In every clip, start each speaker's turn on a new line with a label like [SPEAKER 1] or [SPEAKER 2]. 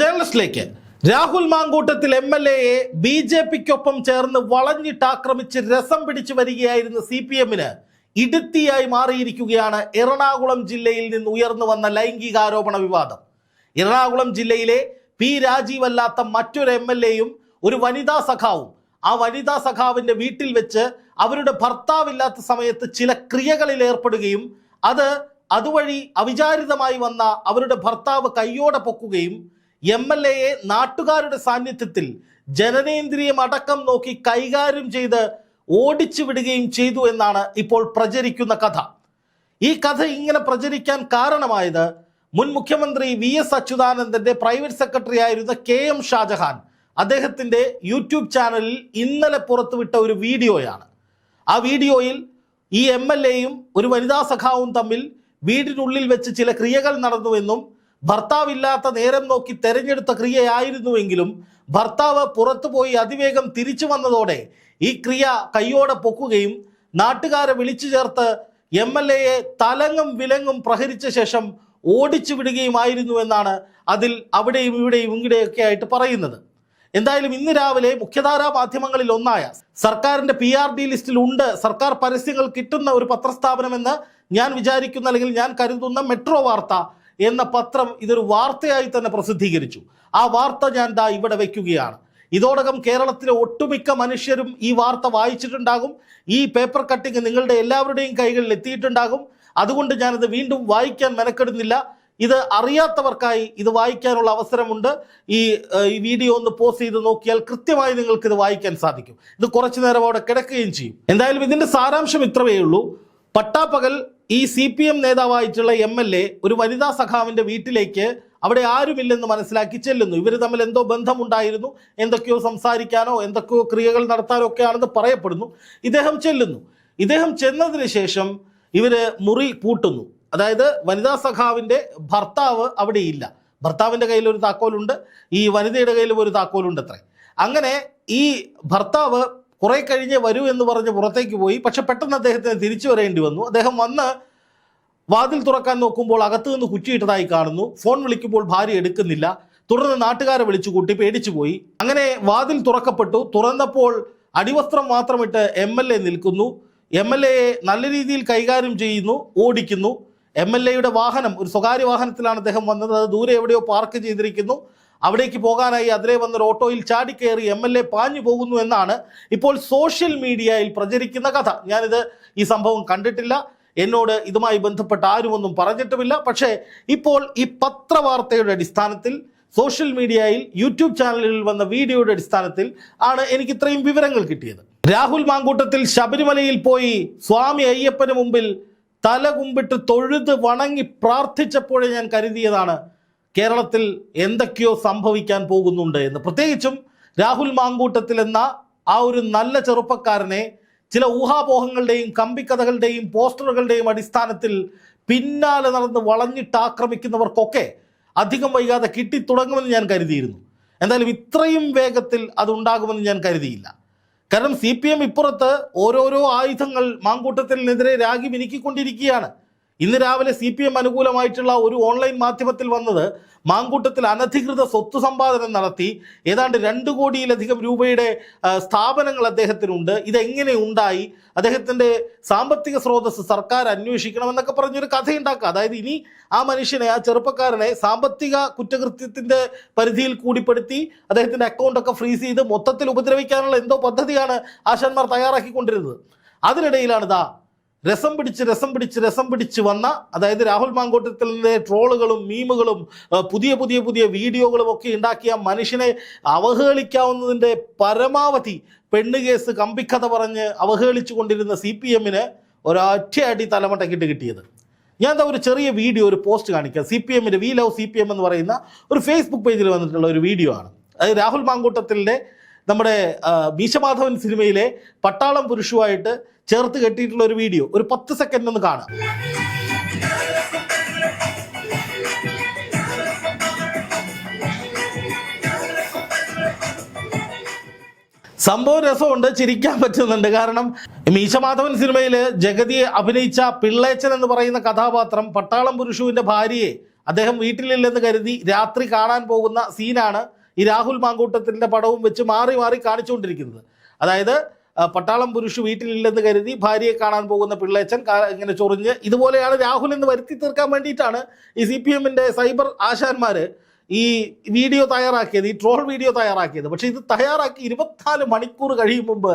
[SPEAKER 1] ജേർണലിസ്റ്റിലേക്ക് Rahul Mamkootathil M L എയെ B J പിക്കൊപ്പം ചേർന്ന് വളഞ്ഞിട്ടാക്രമിച്ച് രസം പിടിച്ചു വരികയായിരുന്ന സി പി എമ്മിന് ഇടുത്തിയായി മാറിയിരിക്കുകയാണ് എറണാകുളം ജില്ലയിൽ നിന്ന് ഉയർന്നു വന്ന ലൈംഗികാരോപണ വിവാദം. എറണാകുളം ജില്ലയിലെ പി രാജീവ് അല്ലാത്ത മറ്റൊരു എം എൽ എയും ഒരു വനിതാ സഖാവും ആ വനിതാ സഖാവിന്റെ വീട്ടിൽ വെച്ച് അവരുടെ ഭർത്താവില്ലാത്ത സമയത്ത് ചില ക്രിയകളിൽ ഏർപ്പെടുകയും അത് അതുവഴി അവിചാരിതമായി വന്ന അവരുടെ ഭർത്താവ് കയ്യോടെ പൊക്കുകയും എം എൽ എയെ നാട്ടുകാരുടെ സാന്നിധ്യത്തിൽ ജനനേന്ദ്രിയം അടക്കം നോക്കി കൈകാര്യം ചെയ്ത് ഓടിച്ചു വിടുകയും ചെയ്തു എന്നാണ് ഇപ്പോൾ പ്രചരിക്കുന്ന കഥ. ഈ കഥ ഇങ്ങനെ പ്രചരിക്കാൻ കാരണമായത് മുൻ മുഖ്യമന്ത്രി വി എസ് അച്യുതാനന്ദന്റെ പ്രൈവറ്റ് സെക്രട്ടറി ആയിരുന്ന കെ എം ഷാജഹാൻ അദ്ദേഹത്തിന്റെ യൂട്യൂബ് ചാനലിൽ ഇന്നലെ പുറത്തുവിട്ട ഒരു വീഡിയോയാണ്. ആ വീഡിയോയിൽ ഈ എം എൽ എയും ഒരു വനിതാ സഖാവും തമ്മിൽ വീടിനുള്ളിൽ വെച്ച് ചില ക്രിയകൾ നടന്നുവെന്നും ഭർത്താവില്ലാത്ത നേരം നോക്കി തെരഞ്ഞെടുത്ത ക്രിയയായിരുന്നുവെങ്കിലും ഭർത്താവ് പുറത്തുപോയി അതിവേഗം തിരിച്ചു വന്നതോടെ ഈ ക്രിയ കൈയോടെ പൊക്കുകയും നാട്ടുകാരെ വിളിച്ചു ചേർത്ത് എം എൽ എയെ തലങ്ങും വിലങ്ങും പ്രഹരിച്ച ശേഷം ഓടിച്ചു വിടുകയുമായിരുന്നു എന്നാണ് അതിൽ അവിടെയും ഇവിടെയും ഇങ്ങടെയൊക്കെ ആയിട്ട് പറയുന്നത്. എന്തായാലും ഇന്ന് രാവിലെ മുഖ്യധാരാ മാധ്യമങ്ങളിൽ ഒന്നായ സർക്കാരിന്റെ പി ആർ ഡി ലിസ്റ്റിൽ ഉണ്ട്. സർക്കാർ പരസ്യങ്ങൾ കിട്ടുന്ന ഒരു പത്രസ്ഥാപനമെന്ന് ഞാൻ വിചാരിക്കുന്ന അല്ലെങ്കിൽ ഞാൻ കരുതുന്ന മെട്രോ വാർത്ത എന്ന പത്രം ഇതൊരു വാർത്തയായി തന്നെ പ്രസിദ്ധീകരിച്ചു. ആ വാർത്ത ഞാൻ ദാ ഇവിടെ വയ്ക്കുകയാണ് ഇതോടകം കേരളത്തിലെ ഒട്ടുമിക്ക മനുഷ്യരും ഈ വാർത്ത വായിച്ചിട്ടുണ്ടാകും. ഈ പേപ്പർ കട്ടിങ് നിങ്ങളുടെ എല്ലാവരുടെയും കൈകളിൽ എത്തിയിട്ടുണ്ടാകും. അതുകൊണ്ട് ഞാനത് വീണ്ടും വായിക്കാൻ മെനക്കെടുന്നില്ല. ഇത് അറിയാത്തവർക്കായി ഇത് വായിക്കാനുള്ള അവസരമുണ്ട്. ഈ ഈ വീഡിയോ ഒന്ന് പോസ്റ്റ് ചെയ്ത് നോക്കിയാൽ കൃത്യമായി നിങ്ങൾക്ക് ഇത് വായിക്കാൻ സാധിക്കും. ഇത് കുറച്ചു നേരം അവിടെ കിടക്കുകയും ചെയ്യും. എന്തായാലും ഇതിന്റെ സാരാംശം ഇത്രവേ ഉള്ളൂ. പട്ടാപ്പകൽ ഈ സി പി എം നേതാവായിട്ടുള്ള എം എൽ എ ഒരു വനിതാ സഖാവിന്റെ വീട്ടിലേക്ക് അവിടെ ആരുമില്ലെന്ന് മനസ്സിലാക്കി ചെല്ലുന്നു. ഇവർ തമ്മിൽ എന്തോ ബന്ധമുണ്ടായിരുന്നു എന്തൊക്കെയോ സംസാരിക്കാനോ എന്തൊക്കെയോ ക്രിയകൾ നടത്താനോ ഒക്കെ ആണെന്ന് പറയപ്പെടുന്നു. ഇദ്ദേഹം ചെല്ലുന്നു. ഇദ്ദേഹം ചെന്നതിന് ശേഷം ഇവർ മുറി പൂട്ടുന്നു. അതായത് വനിതാ സഖാവിന്റെ ഭർത്താവ് അവിടെ ഇല്ല ഭർത്താവിന്റെ കയ്യിൽ ഒരു താക്കോലുണ്ട് ഈ വനിതയുടെ കയ്യിലും ഒരു താക്കോലുണ്ട് അങ്ങനെ ഈ ഭർത്താവ് കുറെ കഴിഞ്ഞ് വരൂ എന്ന് പറഞ്ഞ് പുറത്തേക്ക് പോയി. പക്ഷെ പെട്ടെന്ന് അദ്ദേഹത്തിന് തിരിച്ചു വരേണ്ടി വന്നു. അദ്ദേഹം വന്ന് വാതിൽ തുറക്കാൻ നോക്കുമ്പോൾ അകത്തു നിന്ന് കുറ്റിയിട്ടതായി കാണുന്നു. ഫോൺ വിളിക്കുമ്പോൾ ഭാര്യ എടുക്കുന്നില്ല. തുടർന്ന് നാട്ടുകാരെ വിളിച്ചു കൂട്ടി പേടിച്ചു പോയി. അങ്ങനെ വാതിൽ തുറക്കപ്പെട്ടു. തുറന്നപ്പോൾ അടിവസ്ത്രം മാത്രമിട്ട് എം എൽ എ നിൽക്കുന്നു. എം എൽ എയെ നല്ല രീതിയിൽ കൈകാര്യം ചെയ്യുന്നു ഓടിക്കുന്നു. എം എൽ എയുടെ വാഹനം ഒരു സ്വകാര്യ വാഹനത്തിലാണ് അദ്ദേഹം വന്നത്. അത് ദൂരെ എവിടെയോ പാർക്ക് ചെയ്തിരിക്കുന്നു. അവിടേക്ക് പോകാനായി അതിലെ വന്നൊരു ഓട്ടോയിൽ ചാടിക്കയറി എം എൽ എ പാഞ്ഞു പോകുന്നു എന്നാണ് ഇപ്പോൾ സോഷ്യൽ മീഡിയയിൽ പ്രചരിക്കുന്ന കഥ. ഞാനിത് ഈ സംഭവം കണ്ടിട്ടില്ല. എന്നോട് ഇതുമായി ബന്ധപ്പെട്ട് ആരുമൊന്നും പറഞ്ഞിട്ടുമില്ല. പക്ഷേ ഇപ്പോൾ ഈ പത്രവാർത്തയുടെ അടിസ്ഥാനത്തിൽ സോഷ്യൽ മീഡിയയിൽ യൂട്യൂബ് ചാനലിൽ വന്ന വീഡിയോയുടെ അടിസ്ഥാനത്തിൽ ആണ് എനിക്ക് ഇത്രയും വിവരങ്ങൾ കിട്ടിയത്. രാഹുൽ മാങ്കൂട്ടത്തിൽ ശബരിമലയിൽ പോയി സ്വാമി അയ്യപ്പന് മുമ്പിൽ തല കുമ്പിട്ട് തൊഴുത് വണങ്ങി പ്രാർത്ഥിച്ചപ്പോഴേ ഞാൻ കരുതിയതാണ് കേരളത്തിൽ എന്തൊക്കെയോ സംഭവിക്കാൻ പോകുന്നുണ്ട് എന്ന്. പ്രത്യേകിച്ചും രാഹുൽ മാങ്കൂട്ടത്തിൽ എന്ന ആ ഒരു നല്ല ചെറുപ്പക്കാരനെ ചില ഊഹാപോഹങ്ങളുടെയും കമ്പിക്കഥകളുടെയും പോസ്റ്ററുകളുടെയും അടിസ്ഥാനത്തിൽ പിന്നാലെ നടന്ന് വളഞ്ഞിട്ട് ആക്രമിക്കുന്നവർക്കൊക്കെ അധികം വൈകാതെ കിട്ടിത്തുടങ്ങുമെന്ന് ഞാൻ കരുതിയിരുന്നു. എന്തായാലും ഇത്രയും വേഗത്തിൽ അതുണ്ടാകുമെന്ന് ഞാൻ കരുതിയില്ല. കാരണം സി പി എം ഇപ്പുറത്ത് ഓരോരോ ആയുധങ്ങൾ മാങ്കൂട്ടത്തിനെതിരെ രാഗി മിനുക്കിക്കൊണ്ടിരിക്കുകയാണ് ഇന്ന് രാവിലെ സി പി എം അനുകൂലമായിട്ടുള്ള ഒരു ഓൺലൈൻ മാധ്യമത്തിൽ വന്നത് മാങ്കൂട്ടത്തിൽ അനധികൃത സ്വത്ത് സമ്പാദനം നടത്തി ഏതാണ്ട് രണ്ട് കോടിയിലധികം രൂപയുടെ സ്ഥാപനങ്ങൾ അദ്ദേഹത്തിനുണ്ട്. ഇതെങ്ങനെ ഉണ്ടായി? അദ്ദേഹത്തിന്റെ സാമ്പത്തിക സ്രോതസ് സർക്കാർ അന്വേഷിക്കണമെന്നൊക്കെ പറഞ്ഞൊരു കഥയുണ്ടാക്കുക. അതായത് ഇനി ആ മനുഷ്യനെ ആ ചെറുപ്പക്കാരനെ സാമ്പത്തിക കുറ്റകൃത്യത്തിന്റെ പരിധിയിൽ കൂടിപ്പെടുത്തി അദ്ദേഹത്തിന്റെ അക്കൗണ്ടൊക്കെ ഫ്രീസ് ചെയ്ത് മൊത്തത്തിൽ ഉപദ്രവിക്കാനുള്ള എന്തോ പദ്ധതിയാണ് ആശാന്മാർ തയ്യാറാക്കിക്കൊണ്ടിരുന്നത്. അതിനിടയിലാണ് ദാ രസം പിടിച്ച് രസം പിടിച്ച് രസം പിടിച്ച് വന്ന അതായത് രാഹുൽ മാങ്കോട്ടത്തിലെ ട്രോളുകളും മീമുകളും പുതിയ പുതിയ പുതിയ വീഡിയോകളും ഒക്കെ ഉണ്ടാക്കിയ മനുഷ്യനെ അവഹേളിക്കാവുന്നതിന്റെ പരമാവധി പെണ്ണ് കേസ് കമ്പിക്കഥ പറഞ്ഞ് അവഹേളിച്ചു കൊണ്ടിരുന്ന സി പി എമ്മിന് ഒരൊറ്റയടി തലമട്ടക്കിട്ട് കിട്ടിയത്. ഞാൻ ഒരു ചെറിയ വീഡിയോ ഒരു പോസ്റ്റ് കാണിക്കാം. സി പി എമ്മിന്റെ we love C P M എന്ന് പറയുന്ന ഒരു ഫേസ്ബുക്ക് പേജിൽ വന്നിട്ടുള്ള ഒരു വീഡിയോ ആണ്. അതായത് രാഹുൽ മാങ്കൂട്ടത്തിന്റെ നമ്മുടെ മീശമാധവൻ സിനിമയിലെ പട്ടാളം പുരുഷുമായിട്ട് ചേർത്ത് കെട്ടിയിട്ടുള്ള ഒരു വീഡിയോ ഒരു പത്ത് സെക്കൻഡ് ഒന്ന് കാണാം. സംഭവം രസമുണ്ട് ചിരിക്കാൻ പറ്റുന്നുണ്ട്. കാരണം മീശമാധവൻ സിനിമയിൽ ജഗതിയെ അഭിനയിച്ച പിള്ളേച്ചൻ എന്ന് പറയുന്ന കഥാപാത്രം പട്ടാളം പുരുഷുവിന്റെ ഭാര്യയെ അദ്ദേഹം വീട്ടിലില്ലെന്ന് കരുതി രാത്രി കാണാൻ പോകുന്ന സീനാണ് ഈ രാഹുൽ മാങ്കൂട്ടത്തിന്റെ പടവും വെച്ച് മാറി മാറി കാണിച്ചുകൊണ്ടിരിക്കുന്നത്. അതായത് പട്ടാളം പുരുഷ് വീട്ടിലില്ലെന്ന് കരുതി ഭാര്യയെ കാണാൻ പോകുന്ന പിള്ളേച്ചൻ ഇങ്ങനെ ചൊറിഞ്ഞ് ഇതുപോലെയാണ് രാഹുൽ എന്ന് വരുത്തി തീർക്കാൻ വേണ്ടിയിട്ടാണ് ഈ സി പി എമ്മിന്റെ സൈബർ ആശാന്മാർ ഈ വീഡിയോ തയ്യാറാക്കിയത് ഈ ട്രോൾ വീഡിയോ തയ്യാറാക്കിയത്. പക്ഷേ ഇത് തയ്യാറാക്കി ഇരുപത്തിനാല് മണിക്കൂർ കഴിയും മുമ്പ്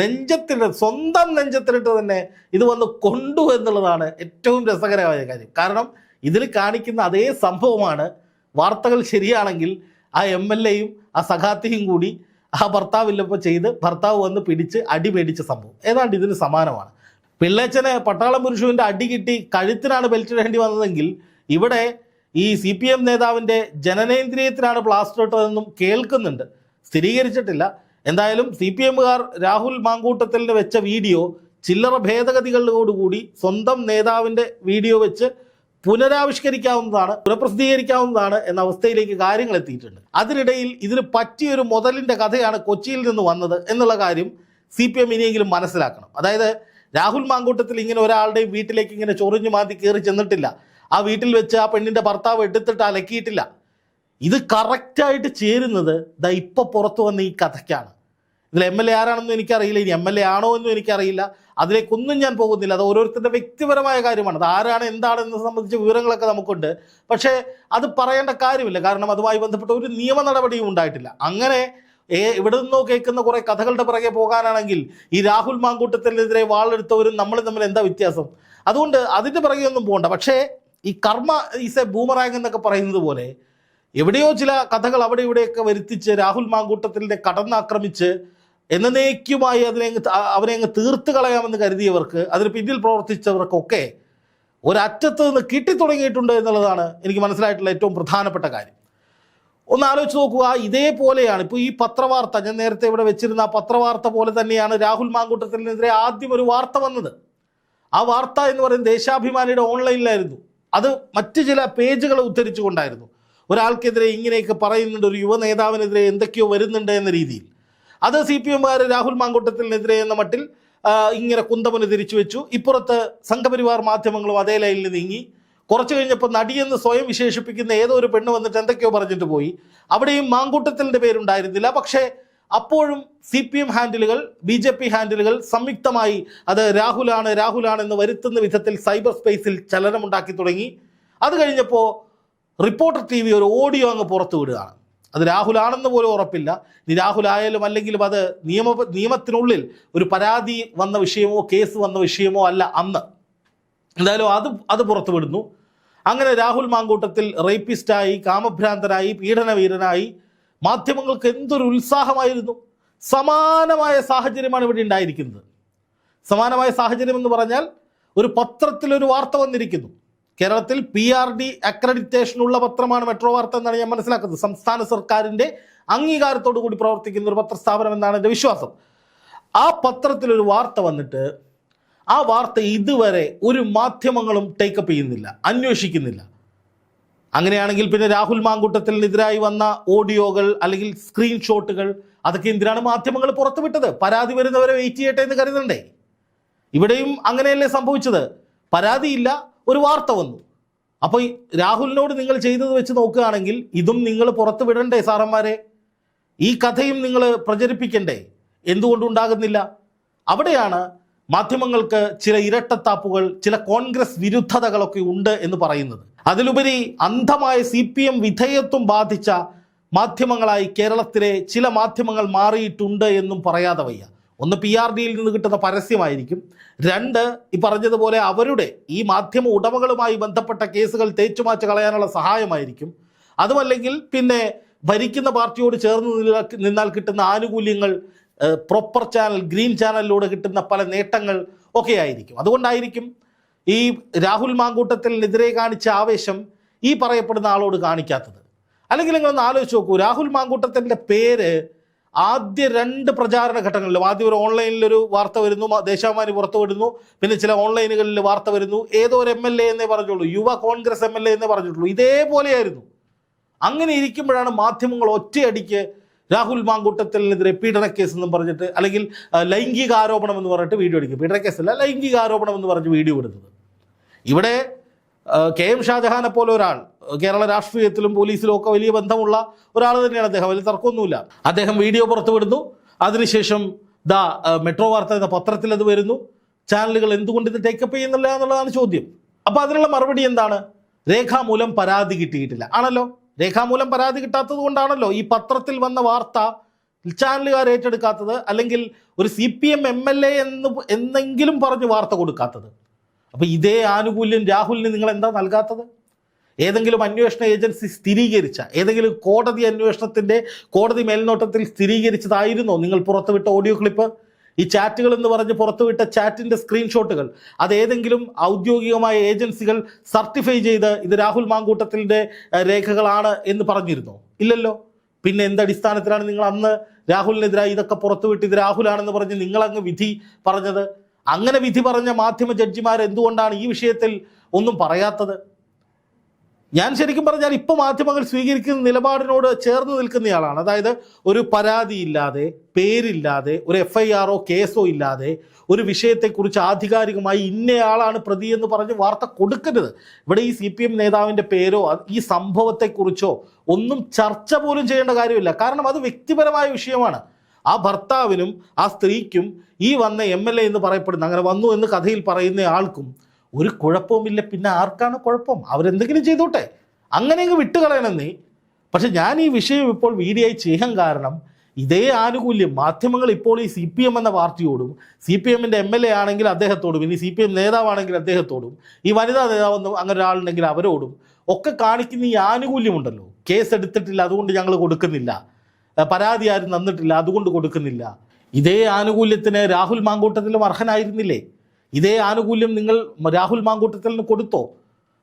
[SPEAKER 1] നെഞ്ചത്തിന് സ്വന്തം നെഞ്ചത്തിലിട്ട് തന്നെ ഇത് വന്ന് കൊണ്ടു എന്നുള്ളതാണ് ഏറ്റവും രസകരമായ കാര്യം. കാരണം ഇതിൽ കാണിക്കുന്ന അതേ സംഭവമാണ് വാർത്തകൾ ശരിയാണെങ്കിൽ ആ എം എൽ എയും ആ സഖാത്തിയും കൂടി ആ ഭർത്താവില്ലപ്പോൾ ചെയ്ത് ഭർത്താവ് വന്ന് പിടിച്ച് അടി മേടിച്ച സംഭവം. ഏതാണ്ട് ഇതിന് സമാനമാണ്. പിള്ളേച്ചനെ പട്ടാളം പുരുഷുവിന്റെ അടി കിട്ടി കഴുത്തിനാണ് ബെൽറ്റ് ഇടേണ്ടി വന്നതെങ്കിൽ ഇവിടെ ഈ സി പി എം നേതാവിന്റെ ജനനേന്ദ്രിയത്തിനാണ് പ്ലാസ്റ്റർ ഇട്ടതെന്നും കേൾക്കുന്നുണ്ട്. സ്ഥിരീകരിച്ചിട്ടില്ല. എന്തായാലും സി പി എമ്മുകാർ രാഹുൽ മാങ്കൂട്ടത്തിൽ വെച്ച വീഡിയോ ചില്ലറ ഭേദഗതികളോടുകൂടി സ്വന്തം നേതാവിന്റെ വീഡിയോ വെച്ച് പുനരാവിഷ്കരിക്കാവുന്നതാണ് പുനഃപ്രസിദ്ധീകരിക്കാവുന്നതാണ് എന്ന അവസ്ഥയിലേക്ക് കാര്യങ്ങൾ എത്തിയിട്ടുണ്ട്. അതിനിടയിൽ ഇതിന് പറ്റിയൊരു മുതലിന്റെ കഥയാണ് കൊച്ചിയിൽ നിന്ന് വന്നത് എന്നുള്ള കാര്യം സി പി എം ഇനിയെങ്കിലും മനസ്സിലാക്കണം. അതായത് രാഹുൽ മാങ്കൂട്ടത്തിൽ ഇങ്ങനെ ഒരാളുടെയും വീട്ടിലേക്ക് ഇങ്ങനെ ചൊറിഞ്ഞു മാറ്റി കയറി ചെന്നിട്ടില്ല. ആ വീട്ടിൽ വെച്ച് ആ പെണ്ണിന്റെ ഭർത്താവ് എടുത്തിട്ട് അലക്കിയിട്ടില്ല. ഇത് കറക്റ്റായിട്ട് ചേരുന്നത് ദാ ഇപ്പോൾ പുറത്തു വന്ന ഈ കഥയ്ക്കാണ്. ഇതിൽ എം എൽ എ ആരാണെന്നും എനിക്കറിയില്ല ഇനി എം എൽ എ ആണോ എന്നും എനിക്കറിയില്ല. അതിലേക്കൊന്നും ഞാൻ പോകുന്നില്ല. അത് ഓരോരുത്തരുടെ വ്യക്തിപരമായ കാര്യമാണ്. അത് ആരാണ് എന്താണെന്ന് സംബന്ധിച്ച വിവരങ്ങളൊക്കെ നമുക്കുണ്ട്. പക്ഷേ അത് പറയേണ്ട കാര്യമില്ല. കാരണം അതുമായി ബന്ധപ്പെട്ട ഒരു നിയമ നടപടിയും ഉണ്ടായിട്ടില്ല. അങ്ങനെ ഏ ഇവിടെ നിന്നോ കേൾക്കുന്ന കുറേ കഥകളുടെ പിറകെ പോകാനാണെങ്കിൽ ഈ രാഹുൽ മാങ്കൂട്ടത്തിനെതിരെ വാളെടുത്തവരും നമ്മൾ തമ്മിൽ എന്താ വ്യത്യാസം? അതുകൊണ്ട് അതിന്റെ പിറകെ ഒന്നും പോകണ്ട. പക്ഷേ ഈ കർമ്മ ഈസ് എ ബൂമറാങ് എന്നൊക്കെ പറയുന്നത് പോലെ എവിടെയോ ചില കഥകൾ അവിടെ ഇവിടെയൊക്കെ വരുത്തിച്ച് രാഹുൽ മാങ്കൂട്ടത്തിന്റെ കടന്നാക്രമിച്ച് എന്നേക്കുമായി അതിനെ അവനെ അങ്ങ് തീർത്ത് കളയാമെന്ന് കരുതിയവർക്ക് അതിന് പിന്നിൽ പ്രവർത്തിച്ചവർക്കൊക്കെ ഒരറ്റത്ത് നിന്ന് കിട്ടിത്തുടങ്ങിയിട്ടുണ്ട് എന്നുള്ളതാണ് എനിക്ക് മനസ്സിലായിട്ടുള്ള ഏറ്റവും പ്രധാനപ്പെട്ട കാര്യം. ഒന്ന് ആലോചിച്ച് നോക്കുക ഇതേപോലെയാണ്. ഇപ്പോൾ ഈ പത്രവാർത്ത ഞാൻ നേരത്തെ ഇവിടെ വെച്ചിരുന്ന ആ പത്രവാർത്ത പോലെ തന്നെയാണ് രാഹുൽ മാങ്കൂട്ടത്തിനെതിരെ ആദ്യം ഒരു വാർത്ത വന്നത്. ആ വാർത്ത എന്ന് പറയുന്നത് ദേശാഭിമാനിയുടെ ഓൺലൈനിലായിരുന്നു. അത് മറ്റ് ചില പേജുകളെ ഉദ്ധരിച്ചുകൊണ്ടായിരുന്നു. ഒരാൾക്കെതിരെ ഇങ്ങനെയൊക്കെ പറയുന്നുണ്ട് ഒരു യുവ നേതാവിനെതിരെ എന്തൊക്കെയോ വരുന്നുണ്ട് എന്ന രീതിയിൽ. അത് സി പി എമ്മുകാർ രാഹുൽ മാങ്കൂട്ടത്തിനെതിരെ എന്ന മട്ടിൽ ഇങ്ങനെ കുന്തമന് തിരിച്ചു വെച്ചു. ഇപ്പുറത്ത് സംഘപരിവാർ മാധ്യമങ്ങളും അതേ ലൈനിൽ നീങ്ങി. കുറച്ചു കഴിഞ്ഞപ്പോൾ നടിയെന്ന് സ്വയം വിശേഷിപ്പിക്കുന്ന ഏതോ ഒരു പെണ്ണ് വന്നിട്ട് എന്തൊക്കെയോ പറഞ്ഞിട്ട് പോയി. അവിടെയും മാങ്കൂട്ടത്തിലിന്റെ പേരുണ്ടായിരുന്നില്ല. പക്ഷേ അപ്പോഴും സി പി എം ഹാൻഡിലുകൾ ബി ജെ പി ഹാൻഡിലുകൾ സംയുക്തമായി അത് രാഹുലാണ് രാഹുലാണെന്ന് വരുത്തുന്ന വിധത്തിൽ സൈബർ സ്പേസിൽ ചലനമുണ്ടാക്കി തുടങ്ങി. അത് കഴിഞ്ഞപ്പോൾ റിപ്പോർട്ടർ ടി വി ഒരു ഓഡിയോ അങ്ങ് പുറത്തു വിടുകയാണ് അത് രാഹുലാണെന്ന് പോലും ഉറപ്പില്ല. ഇനി രാഹുലായാലും അല്ലെങ്കിലും അത് നിയമ നിയമത്തിനുള്ളിൽ ഒരു പരാതി വന്ന വിഷയമോ കേസ് വന്ന വിഷയമോ അല്ല അന്ന്. എന്തായാലും അത് അത് പുറത്തുവിടുന്നു. അങ്ങനെ രാഹുൽ മാങ്കൂട്ടത്തിൽ റേപ്പിസ്റ്റായി കാമഭ്രാന്തനായി പീഡനവീരനായി മാധ്യമങ്ങൾക്ക് എന്തൊരു ഉത്സാഹമായിരുന്നു. സമാനമായ സാഹചര്യമാണ് ഇവിടെ ഉണ്ടായിരിക്കുന്നത്. സമാനമായ സാഹചര്യം എന്ന് പറഞ്ഞാൽ ഒരു പത്രത്തിലൊരു വാർത്ത വന്നിരിക്കുന്നു. കേരളത്തിൽ പി ആർ ഡി അക്രഡിറ്റേഷൻ ഉള്ള പത്രമാണ് മെട്രോ വാർത്ത എന്നാണ് ഞാൻ മനസ്സിലാക്കുന്നത്. സംസ്ഥാന സർക്കാരിന്റെ അംഗീകാരത്തോടു കൂടി പ്രവർത്തിക്കുന്ന ഒരു പത്രസ്ഥാപനം എന്നാണ് എന്റെ വിശ്വാസം. ആ പത്രത്തിലൊരു വാർത്ത വന്നിട്ട് ആ വാർത്ത ഇതുവരെ ഒരു മാധ്യമങ്ങളും ടേക്കപ്പ് ചെയ്യുന്നില്ല അന്വേഷിക്കുന്നില്ല. അങ്ങനെയാണെങ്കിൽ പിന്നെ രാഹുൽ മാങ്കൂട്ടത്തിനെതിരായി വന്ന ഓഡിയോകൾ അല്ലെങ്കിൽ സ്ക്രീൻഷോട്ടുകൾ അതൊക്കെ എന്തിനാണ് മാധ്യമങ്ങൾ പുറത്തുവിട്ടത്? പരാതി വരുന്നവരെ വെയിറ്റ് ചെയ്യട്ടെ എന്ന് കരുതണ്ടേ? ഇവിടെയും അങ്ങനെയല്ലേ സംഭവിച്ചത്. പരാതിയില്ല ഒരു വാർത്ത വന്നു. അപ്പോൾ രാഹുലിനോട് നിങ്ങൾ ചെയ്തത് വെച്ച് നോക്കുകയാണെങ്കിൽ ഇതും നിങ്ങൾ പുറത്ത് വിടണ്ടേ സാറന്മാരെ? ഈ കഥയും നിങ്ങൾ പ്രചരിപ്പിക്കണ്ടേ? എന്തുകൊണ്ടുണ്ടാകുന്നില്ല? അവിടെയാണ് മാധ്യമങ്ങൾക്ക് ചില ഇരട്ടത്താപ്പുകൾ ചില കോൺഗ്രസ് വിരുദ്ധതകളൊക്കെ ഉണ്ട് എന്ന് പറയുന്നത്. അതിലുപരി അന്ധമായ സി പി എം വിധേയത്വം ബാധിച്ച മാധ്യമങ്ങളായി കേരളത്തിലെ ചില മാധ്യമങ്ങൾ മാറിയിട്ടുണ്ട് എന്നും പറയാതെ വയ്യ. ഒന്ന് പി ആർ ഡിയിൽ നിന്ന് കിട്ടുന്ന പരസ്യമായിരിക്കും. രണ്ട് ഈ പറഞ്ഞതുപോലെ അവരുടെ ഈ മാധ്യമ ഉടമകളുമായി ബന്ധപ്പെട്ട കേസുകൾ തേച്ചുമാച്ച് കളയാനുള്ള സഹായമായിരിക്കും. അതുമല്ലെങ്കിൽ പിന്നെ ഭരിക്കുന്ന പാർട്ടിയോട് ചേർന്ന് നിന്നാൽ കിട്ടുന്ന ആനുകൂല്യങ്ങൾ പ്രോപ്പർ ചാനൽ ഗ്രീൻ ചാനലിലൂടെ കിട്ടുന്ന പല നേട്ടങ്ങൾ ഒക്കെ ആയിരിക്കും അതുകൊണ്ടായിരിക്കും ഈ രാഹുൽ മാങ്കൂട്ടത്തിനെതിരെ കാണിച്ച ആവേശം ഈ പറയപ്പെടുന്ന ആളോട് കാണിക്കാത്തത്. അല്ലെങ്കിൽ നിങ്ങളൊന്ന് ആലോചിച്ച് നോക്കൂ രാഹുൽ മാങ്കൂട്ടത്തിന്റെ പേര് ആദ്യ രണ്ട് പ്രചാരണ ഘട്ടങ്ങളിലും ആദ്യം ഒരു ഓൺലൈനിലൊരു വാർത്ത വരുന്നു ദേശാമാനി പുറത്തു വിടുന്നു പിന്നെ ചില ഓൺലൈനുകളിൽ വാർത്ത വരുന്നു ഏതോ ഒരു എം എൽ എ എന്നേ പറഞ്ഞുള്ളൂ യുവ കോൺഗ്രസ് എം എൽ എ എന്നേ പറഞ്ഞിട്ടുള്ളൂ ഇതേപോലെയായിരുന്നു. അങ്ങനെ ഇരിക്കുമ്പോഴാണ് മാധ്യമങ്ങൾ ഒറ്റയടിക്ക് രാഹുൽ മാങ്കൂട്ടത്തിനെതിരെ പീഡനക്കേസ് എന്നും പറഞ്ഞിട്ട് അല്ലെങ്കിൽ ലൈംഗിക ആരോപണം എന്ന് പറഞ്ഞിട്ട് വീഡിയോ എടുക്കും പീഡനക്കേസല്ല ലൈംഗിക ആരോപണം എന്ന് പറഞ്ഞ് വീഡിയോ ഇടുന്നത്. ഇവിടെ കെ എം ഷാജഹാനെ പോലെ ഒരാൾ കേരള രാഷ്ട്രീയത്തിലും പോലീസിലും ഒക്കെ വലിയ ബന്ധമുള്ള ഒരാൾ തന്നെയാണ് അദ്ദേഹം. വലിയ തർക്കമൊന്നുമില്ല. അദ്ദേഹം വീഡിയോ പുറത്തുവിടുന്നു അതിനുശേഷം ദ മെട്രോ വാർത്ത എന്ന പത്രത്തിൽ അത് വരുന്നു. ചാനലുകൾ എന്തുകൊണ്ട് ഇത് ടേക്കപ്പ് ചെയ്യുന്നില്ല എന്നുള്ളതാണ് ചോദ്യം. അപ്പോൾ അതിനുള്ള മറുപടി എന്താണ്? രേഖാമൂലം പരാതി കിട്ടിയിട്ടില്ല. ആണല്ലോ? രേഖാമൂലം പരാതി കിട്ടാത്തത് കൊണ്ടാണല്ലോ ഈ പത്രത്തിൽ വന്ന വാർത്ത ചാനലുകാർ ഏറ്റെടുക്കാത്തത് അല്ലെങ്കിൽ ഒരു C P M M L A എന്ന് എന്നെങ്കിലും പറഞ്ഞ് വാർത്ത കൊടുക്കാത്തത്. അപ്പോൾ ഇതേ ആനുകൂല്യം രാഹുലിന് നിങ്ങൾ എന്താ നൽകാത്തത്? ഏതെങ്കിലും അന്വേഷണ ഏജൻസി സ്ഥിരീകരിച്ച ഏതെങ്കിലും കോടതി അന്വേഷണത്തിന്റെ കോടതി മേൽനോട്ടത്തിൽ സ്ഥിരീകരിച്ചതായിരുന്നോ? നിങ്ങൾ പുറത്തുവിട്ട ഓഡിയോ ക്ലിപ്പ് ഈ ചാറ്റുകൾ എന്ന് പറഞ്ഞ് പുറത്തുവിട്ട ചാറ്റിന്റെ സ്ക്രീൻഷോട്ടുകൾ അത് ഏതെങ്കിലും ഔദ്യോഗികമായ ഏജൻസികൾ സർട്ടിഫൈ ചെയ്ത് ഇത് രാഹുൽ മാങ്കൂട്ടത്തിന്റെ രേഖകളാണ് എന്ന് പറഞ്ഞിരുന്നോ? ഇല്ലല്ലോ. പിന്നെ എന്തടിസ്ഥാനത്തിലാണ് നിങ്ങൾ അന്ന് രാഹുലിനെതിരായി ഇതൊക്കെ പുറത്തുവിട്ട് ഇത് രാഹുലാണെന്ന് പറഞ്ഞ് നിങ്ങളങ്ങ് വിധി പറഞ്ഞത്? അങ്ങനെ വിധി പറഞ്ഞ മാധ്യമ ജഡ്ജിമാർ എന്തുകൊണ്ടാണ് ഈ വിഷയത്തിൽ ഒന്നും പറയാത്തത്? ഞാൻ ശരിക്കും പറഞ്ഞാൽ ഇപ്പോൾ മാധ്യമങ്ങൾ സ്വീകരിക്കുന്ന നിലപാടിനോട് ചേർന്ന് നിൽക്കുന്നയാളാണ്. അതായത് ഒരു പരാതിയില്ലാതെ പേരില്ലാതെ ഒരു എഫ് ഐ ആറോ കേസോ ഇല്ലാതെ ഒരു വിഷയത്തെക്കുറിച്ച് ആധികാരികമായി ഇന്നയാളാണ് പ്രതി എന്ന് പറഞ്ഞ് വാർത്ത കൊടുക്കരുത്. ഇവിടെ ഈ സി പി എം നേതാവിന്റെ പേരോ ഈ സംഭവത്തെക്കുറിച്ചോ ഒന്നും ചർച്ച പോലും ചെയ്യേണ്ട കാര്യമില്ല. കാരണം അത് വ്യക്തിപരമായ വിഷയമാണ്. ആ ഭർത്താവിനും ആ സ്ത്രീക്കും ഈ വന്ന എം എൽ എ എന്ന് പറയപ്പെടുന്ന അങ്ങനെ വന്നു എന്ന് കഥയിൽ പറയുന്ന ആൾക്കും ഒരു കുഴപ്പവുമില്ല. പിന്നെ ആർക്കാണ് കുഴപ്പം? അവരെന്തെങ്കിലും ചെയ്തോട്ടെ. അങ്ങനെയങ്ങ് വിട്ടുകളയണം നീ പക്ഷെ ഞാൻ ഈ വിഷയം ഇപ്പോൾ വീഡിയോ ചെയ്യാൻ കാരണം ഇതേ ആനുകൂല്യം മാധ്യമങ്ങൾ ഇപ്പോൾ ഈ സി പി എം എന്ന പാർട്ടിയോടും സി പി എമ്മിന്റെ എം എൽ എ ആണെങ്കിൽ അദ്ദേഹത്തോടും ഇനി സി പി എം നേതാവാണെങ്കിൽ അദ്ദേഹത്തോടും ഈ വനിതാ നേതാവെന്ന് അങ്ങനെ ഒരാളുണ്ടെങ്കിൽ അവരോടും ഒക്കെ കാണിക്കുന്ന ഈ ആനുകൂല്യമുണ്ടല്ലോ. കേസ് എടുത്തിട്ടില്ല അതുകൊണ്ട് ഞങ്ങൾ കൊടുക്കുന്നില്ല. പരാതി ആരും തന്നിട്ടില്ല അതുകൊണ്ട് കൊടുക്കുന്നില്ല. ഇതേ ആനുകൂല്യത്തിന് രാഹുൽ മാങ്കൂട്ടത്തിലും അർഹനായിരുന്നില്ലേ? ഇതേ ആനുകൂല്യം നിങ്ങൾ രാഹുൽ മാങ്കൂട്ടത്തിന് കൊടുത്തോ?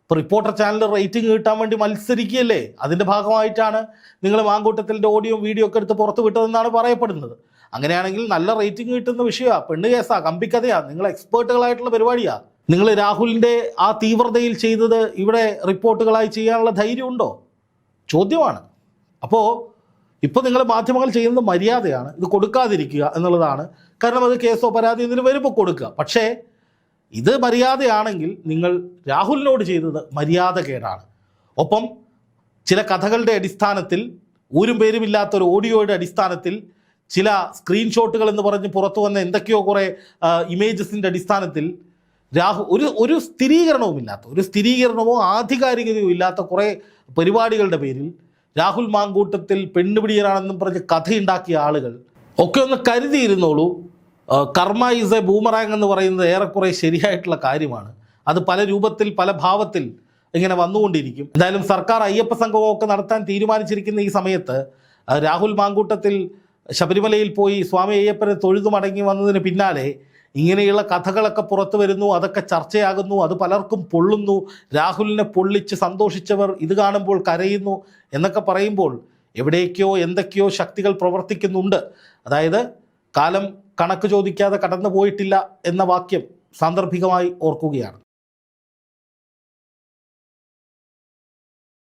[SPEAKER 1] ഇപ്പോൾ റിപ്പോർട്ടർ ചാനൽ റേറ്റിംഗ് കിട്ടാൻ വേണ്ടി മത്സരിക്കുകയല്ലേ? അതിന്റെ ഭാഗമായിട്ടാണ് നിങ്ങൾ മാങ്കൂട്ടത്തിന്റെ ഓഡിയോ വീഡിയോ ഒക്കെ എടുത്ത് പുറത്ത് വിട്ടതെന്നാണ് പറയപ്പെടുന്നത്. അങ്ങനെയാണെങ്കിൽ നല്ല റേറ്റിംഗ് കിട്ടുന്ന വിഷയമാണ് പെണ്ണ് കേസാ കമ്പിക്കഥയാ. നിങ്ങൾ എക്സ്പേർട്ടുകളായിട്ടുള്ള പരിപാടിയാ. നിങ്ങൾ രാഹുലിന്റെ ആ തീവ്രതയിൽ ചെയ്തത് ഇവിടെ റിപ്പോർട്ടുകളായി ചെയ്യാനുള്ള ധൈര്യമുണ്ടോ? ചോദ്യമാണ്. അപ്പോൾ ഇപ്പോൾ നിങ്ങൾ മാധ്യമങ്ങൾ ചെയ്യുന്നത് മര്യാദയാണ്. ഇത് കൊടുക്കാതിരിക്കുക എന്നുള്ളതാണ്. കാരണം അത് കേസോ പരാതി ഇതിന് വരുമ്പോൾ കൊടുക്കുക. പക്ഷേ ഇത് മര്യാദയാണെങ്കിൽ നിങ്ങൾ രാഹുലിനോട് ചെയ്തത് മര്യാദ കേടാണ് ഒപ്പം ചില കഥകളുടെ അടിസ്ഥാനത്തിൽ ഊരും പേരുമില്ലാത്ത ഒരു ഓഡിയോയുടെ അടിസ്ഥാനത്തിൽ ചില സ്ക്രീൻഷോട്ടുകൾ എന്ന് പറഞ്ഞ് പുറത്തു വന്ന എന്തൊക്കെയോ കുറേ ഇമേജസിന്റെ അടിസ്ഥാനത്തിൽ രാഹു ഒരു ഒരു സ്ഥിരീകരണവുമില്ലാത്ത ഒരു സ്ഥിരീകരണമോ ആധികാരികതയോ ഇല്ലാത്ത കുറേ പരിപാടികളുടെ പേരിൽ രാഹുൽ മാങ്കൂട്ടത്തിൽ പെണ്ണുപിടിയനാണെന്നും പറഞ്ഞ് കഥയുണ്ടാക്കിയ ആളുകൾ ഒക്കെ ഒന്ന് കരുതിയിരുന്നോളൂ. കർമ്മ ഈസ് എ ബൂമറാങ് എന്ന് പറയുന്നത് ഏറെക്കുറെ ശരിയായിട്ടുള്ള കാര്യമാണ്. അത് പല രൂപത്തിൽ പല ഭാവത്തിൽ ഇങ്ങനെ വന്നുകൊണ്ടിരിക്കും. എന്തായാലും സർക്കാർ അയ്യപ്പ സംഘമൊക്കെ നടത്താൻ തീരുമാനിച്ചിരിക്കുന്ന ഈ സമയത്ത് രാഹുൽ മാങ്കൂട്ടത്തിൽ ശബരിമലയിൽ പോയി സ്വാമി അയ്യപ്പനെ തൊഴുതു മടങ്ങി വന്നതിന് പിന്നാലെ ഇങ്ങനെയുള്ള കഥകളൊക്കെ പുറത്തു വരുന്നു അതൊക്കെ ചർച്ചയാകുന്നു അത് പലർക്കും പൊള്ളുന്നു. രാഹുലിനെ പൊള്ളിച്ച് സന്തോഷിച്ചവർ ഇത് കാണുമ്പോൾ കരയുന്നു എന്നൊക്കെ പറയുമ്പോൾ എവിടേക്കോ എന്തൊക്കെയോ ശക്തികൾ പ്രവർത്തിക്കുന്നുണ്ട്. അതായത് കാലം കണക്ക് ചോദിക്കാതെ കടന്നു പോയിട്ടില്ല എന്ന വാക്യം സാന്ദർഭികമായി ഓർക്കുകയാണ്.